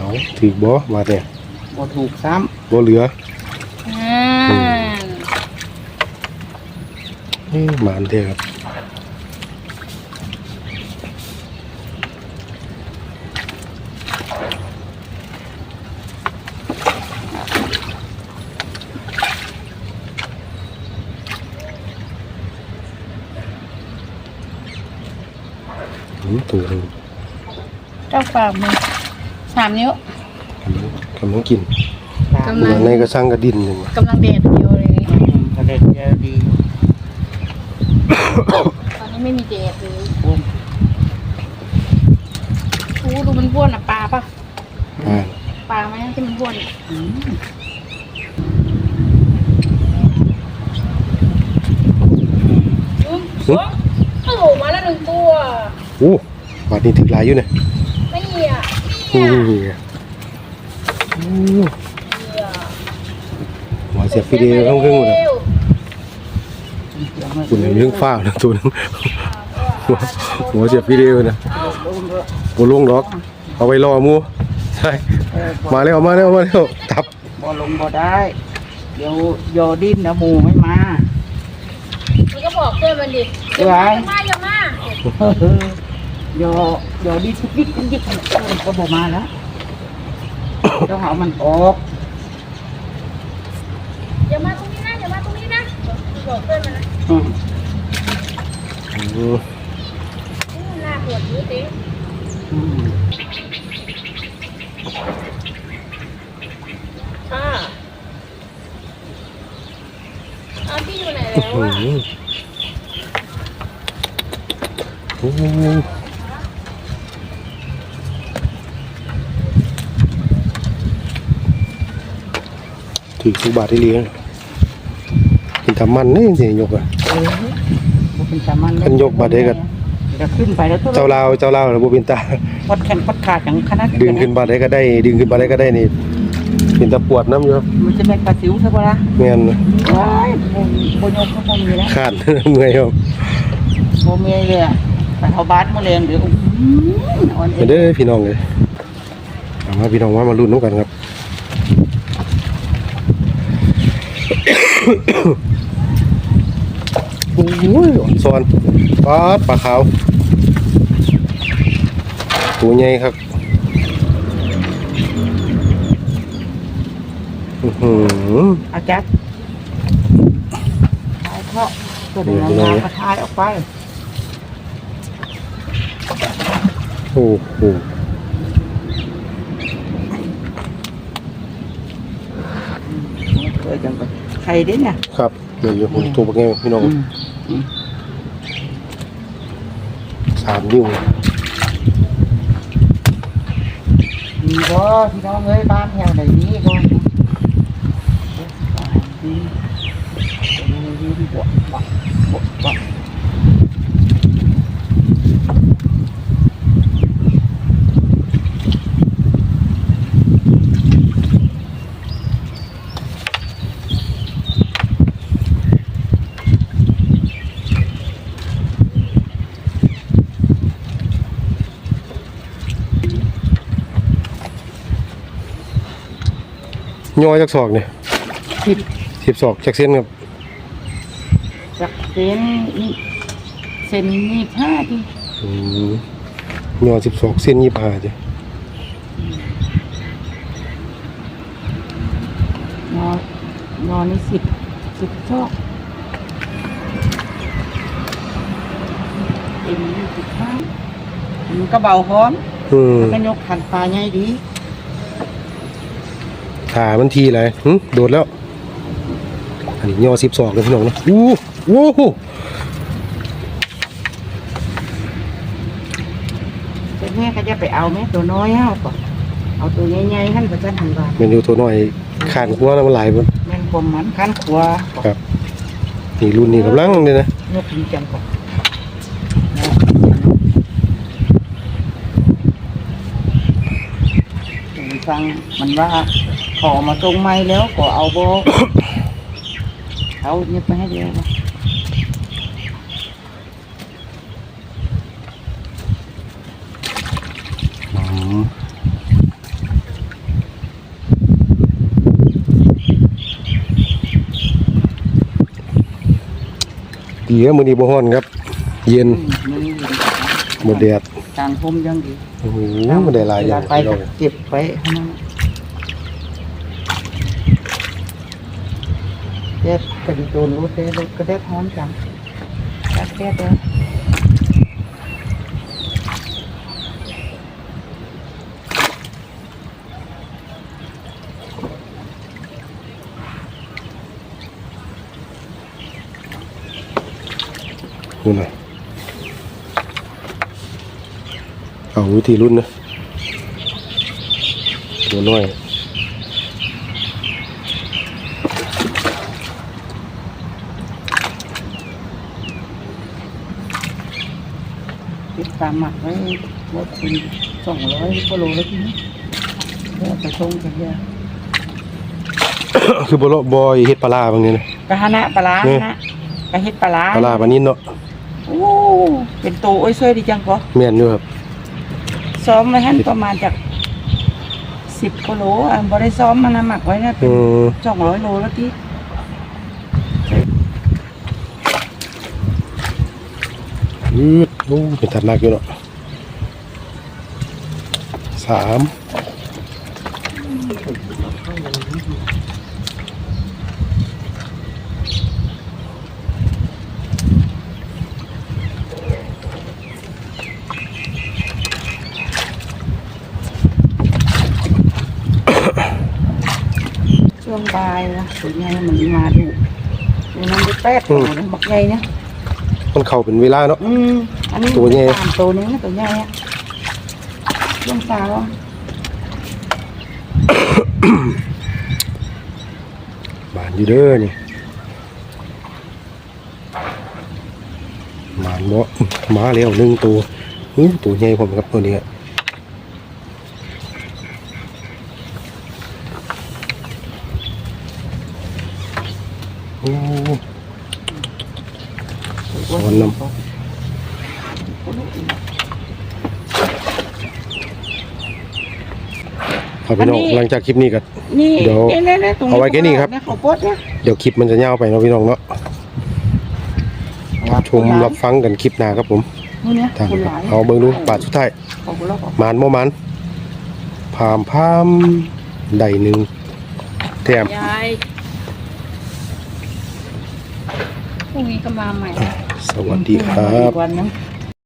ยืดเอาถือบ่มาเนี่ยบ่ถูกซ้บ่เหลืออ่าเอ้ยหมานเท่ครับอืมตัวหนึง เจ้าฝากมือ สามนิ้วกำลังกำลังกินำกำลัเมื่อในกระชังกระดินอยู่กำลังเดทอยู่เลยอืมกระเด็ดเยอะดีตอนนี้ไม่มีเดทเลยปุ้มโอ้ดูมันบ้วนอะปลาปะอ่าปลาไหมที่มันบ้วนอืมอืมโอ้โหมาแล้วหนึ่งตัวโอ้บาดนี้ถึงหลายอยู่เนี่ยไม่เหี้ยอืเนี่ยมอู้หัวเสียบฟิเดียวข้างครึ่งหมดเลยเสียงมันคุณเรื่องฟ้าวนะตัวนึงหัวหัวเสียบฟิเดียวนะลงเถอะโบลงดอก เอาไว้รอหมูใช่เออบ่มาแล้วมาแล้วมาแล้วทับบ่ลงบ่ได้ เดี๋ยวโยอดิ้นนะหมูไม่มามันก็บอกเพื่อนมันดิเดี๋ยวไว้อย่ามาอย่ามา เออโยโยอดิ้นยิกยิกยิกมันก็บ่มาแล้วต้องเอามันออกอย่ามาตรงนี้นะอย่ามาตรงนี้นะบอกเพื่อนมันนะอืมอืมอู้หน้าปวดยืดดิอืมอ่าเอาพี่อยู่ไหนอื้อแล้วหือะอโอ้ ถือสุบาทที่เลี้ยงกินทำมันนี่สิยกอะเออบ่เป็นสามัญคันยกมาได้ก็ จะขึ้นไปแล้วตัวเจ้าลาวเจ้าลาวระบบเป็นตา วัดแขนวัดขาดอย่างขนาดดึงขึ้นบาได้ก็ได้ ดึงขึ้นบาได้ก็ได้นี่เป็นตะปวดน้ำอยู่มันจะเป็นปลาสิวใช่ปะล่ะแม่นว้ายโบโบยกเขาโบมีแล้วขาด เมื่อยครับโบมีเลยอะไปเอาบาสมาเรียงเดี๋ยวอื้อหืออ่อนเอเดี๋ยวเด้อพี่น้องเลยเอามาพี่น้องว่ามาลุ้นน้ำกันครับ โอ้ยอ่อนซอนปลาปลาขาวตัวใหญ่ครับอื้อออาจัดทายเพาะตัวเดียวเดี๋ยวงาก็ทายออกไป โอ้โหเคยจังไปใครเด้เนี่ยครับเดี๋ยวอยู่ผมตัวปลาแก้วพี่น้องอืมอืมสามนิ้วมีบ่พี่น้องเอ้ยบ้านแถวไหนนี้ก่อนดีดีดีบวกบวกบวก ย่อจากศอกเนี่ยสิบสิบศอกจากเส้นครับจากเส้นนี่เส้นนี่ผ้าที่อืมย่อสิบศอกเส้นยี่ห้าจ้ะนอนนอนนี่สิบสิบชอกเอ็นนี่สิบห้ามันก็เบาพร้อมอืมก็ยกขันปลาใหญ่ดี ขามันทีอะไรหึโดดแล้ว อันนี้ย่อสิบศอกเลยพี่น้องนะอู้โอ้โหแต่แม่ก็จะไปเอาแม่ตัวน้อยเอาก่อนเอาตัวใหญ่ๆขั้นประจันหันบาทมันอยู่ตัวน้อยขานหัวแล้วมันหลายมันแม่นกลมมันขั้นขวาครับนี่รุ่นนี้กำลังเลยนะยกดีจังก่อนฟังมันว่า ขอมาตรงไม้แล้วก็เอาโบเอาเนี่ยไปให้เดียวนะอืมมดีครับมื้อนี้บ่ฮ้อนครับ เย็นอืมมันบ่แดดกลางพมยังดีโอ้โหบ่ได้หลายอย่างเวไปพี่น้ก็องเก็บไว้ให้มัน แดดกระดิโดนรถแดดก็แดดร้อนจังแดดแดดแล้ว นู่นน่ะเอาวิธีรุ่นนะ ตัวน้อยติดตามหมักไว้รถเป็นสองร้อยกิโลแล้วทีนี้แล้วไปชงกันเยอะคือบ่เลาะบอยเฮ็ดปลาร้าบางนี้นะกะฮะนะปลาร้าเนี่ยนะกะเฮ็ดปลาร้าปลาร้าปลานี้เนาะโอ้เป็นโตโอ้ยสวยดีจังก็แม่นอยู่ครับซ้อมไว้ให้ประมาณจากสิบกิโลอะบ่ได้ซ้อมมันนะหมักไว้นะเป็อืนมสองร้อยโลแล้วที่อืด โอ้เป็นทัดหนักอยู่เนาะสามช่วงบ่ายนะตัวใหญ่มันมาดูตัวนั้นได้แปดตัวนะบักใหญ่เนี่ย มันเข้าเป็นเวลาเนาะ อืมอันนี้ตัวใหญ่ สามตัวนี้นะตัวใหญ่อะช่วงเช้าอะบานอยู่เด้อนี่บานเนาะมาแล้วหนึ่งตัวอู้ตัวใหญ่ผมครับตัวนี้อะโอ้ สอนน เอาพี่น้องหลังจากคลิปนี้ก็นี่เดี๋ยว นี่ๆๆตรงเอาไว้แค่นี้ครับเยเขาปดเนี่ยเดี๋ยวคลิปมันจะยาวไปเนาะพี่น้องเนาะชมรับฟังกันคลิปหน้าครับผมนี่เนี่ยทางคนหลายเอาเบิ่งดูบาทสุดท้ายเอาคนละบอกมานบ่มันพามพามใดหนึ่งแถมยายพรุ่งนี้ก็มาใหม่สวัสดีครับอีกวันนึง